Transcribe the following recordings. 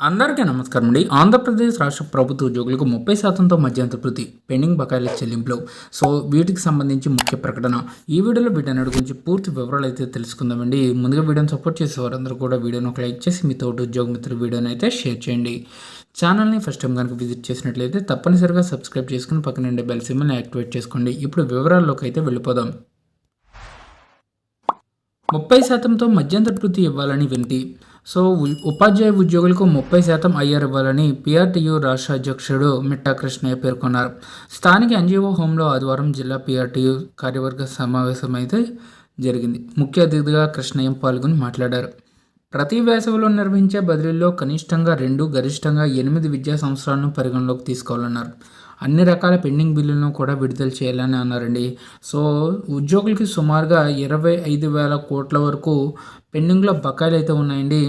అందరికీ నమస్కారం అండి. ఆంధ్రప్రదేశ్ రాష్ట్ర ప్రభుత్వ ఉద్యోగులకు ముప్పై శాతంతో మధ్యంతర ప్రతి పెండింగ్ బకాయిల చెల్లింపులు. సో వీటికి సంబంధించి ముఖ్య ప్రకటన. ఈ వీడియోలో వీటన్నిటి గురించి పూర్తి వివరాలు అయితే తెలుసుకుందామండి. ముందుగా వీడియోని సపోర్ట్ చేసే వారందరూ కూడా వీడియోను ఒక లైక్ చేసి మీ తోటి ఉద్యోగ మిత్రుల వీడియోని అయితే షేర్ చేయండి. ఛానల్ని ఫస్ట్ టైం కనుక విజిట్ చేసినట్లయితే తప్పనిసరిగా సబ్స్క్రైబ్ చేసుకుని పక్కన ఉండే బెల్ సిమ్మల్ని యాక్టివేట్ చేసుకోండి. ఇప్పుడు వివరాల్లోకి అయితే వెళ్ళిపోదాం. ముప్పై శాతంతో మధ్యంతర వృత్తి ఇవ్వాలని వింటి సో ఉపాధ్యాయ ఉద్యోగులకు ముప్పై శాతం ఐఆర్ ఇవ్వాలని పిఆర్టీయూ రాష్ట్ర అధ్యక్షుడు మిట్టా కృష్ణయ్య పేర్కొన్నారు. స్థానిక ఎన్జిఓ హోంలో ఆదివారం జిల్లా పిఆర్టీయూ కార్యవర్గ సమావేశం అయితే జరిగింది. ముఖ్య అతిథిగా కృష్ణయ్య పాల్గొని మాట్లాడారు. ప్రతి వేసవిలో నిర్వహించే బదిలీల్లో కనిష్టంగా రెండు గరిష్టంగా ఎనిమిది విద్యా సంవత్సరాలను పరిగణలోకి తీసుకోవాలన్నారు. అన్ని రకాల పెండింగ్ బిల్లులను కూడా విడుదల చేయాలని అన్నారండి. సో ఉద్యోగులకి సుమారుగా ఇరవై ఐదు వేల కోట్ల వరకు పెండింగ్లో బకాయిలు అయితే ఉన్నాయండి.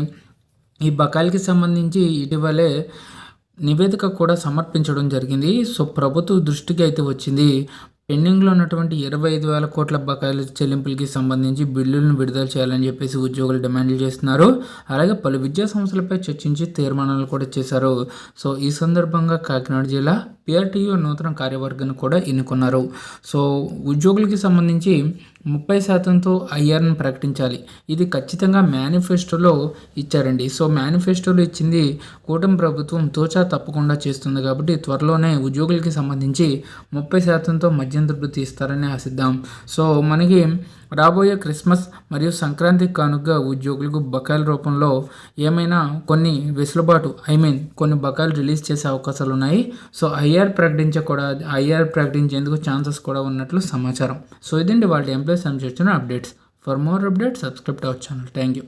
ఈ బకాయిలకి సంబంధించి ఇటీవలే నివేదిక కూడా సమర్పించడం జరిగింది. సో ప్రభుత్వ దృష్టికి అయితే వచ్చింది. పెండింగ్లో ఉన్నటువంటి ఇరవై ఐదు వేల కోట్ల బకాయిల చెల్లింపులకి సంబంధించి బిల్లులను విడుదల చేయాలని చెప్పేసి ఉద్యోగులు డిమాండ్లు చేస్తున్నారు. అలాగే పలు విద్యా సంస్థలపై చర్చించి తీర్మానాలు కూడా చేశారు. సో ఈ సందర్భంగా కాకినాడ జిల్లా పిఆర్టీయూ నూతన కార్యవర్గాన్ని కూడా ఎన్నుకున్నారు. సో ఉద్యోగులకి సంబంధించి ముప్పై శాతంతో ఐఆర్ని ప్రకటించాలి. ఇది ఖచ్చితంగా మేనిఫెస్టోలో ఇచ్చారండి. సో మేనిఫెస్టోలో ఇచ్చింది కూటమి ప్రభుత్వం తోచా తప్పకుండా చేస్తుంది కాబట్టి త్వరలోనే ఉద్యోగులకి సంబంధించి ముప్పై శాతంతో మధ్యంతర వృత్తి ఇస్తారని ఆశిద్దాం. సో మనకి రాబోయే క్రిస్మస్ మరియు సంక్రాంతి కానుకగా ఉద్యోగులకు బకాయిల రూపంలో ఏమైనా కొన్ని వెసులుబాటు ఐ మీన్ కొన్ని బకాయిలు రిలీజ్ చేసే అవకాశాలు ఉన్నాయి. సో ఐఆర్ ప్రకటించ కూడా ఐఆర్ ప్రకటించేందుకు ఛాన్సెస్ కూడా ఉన్నట్లు సమాచారం. సో ఇదండి వాళ్ళ ఎంప్లాయీస్ అని చేస్తున్న updates. For more updates subscribe our channel thank you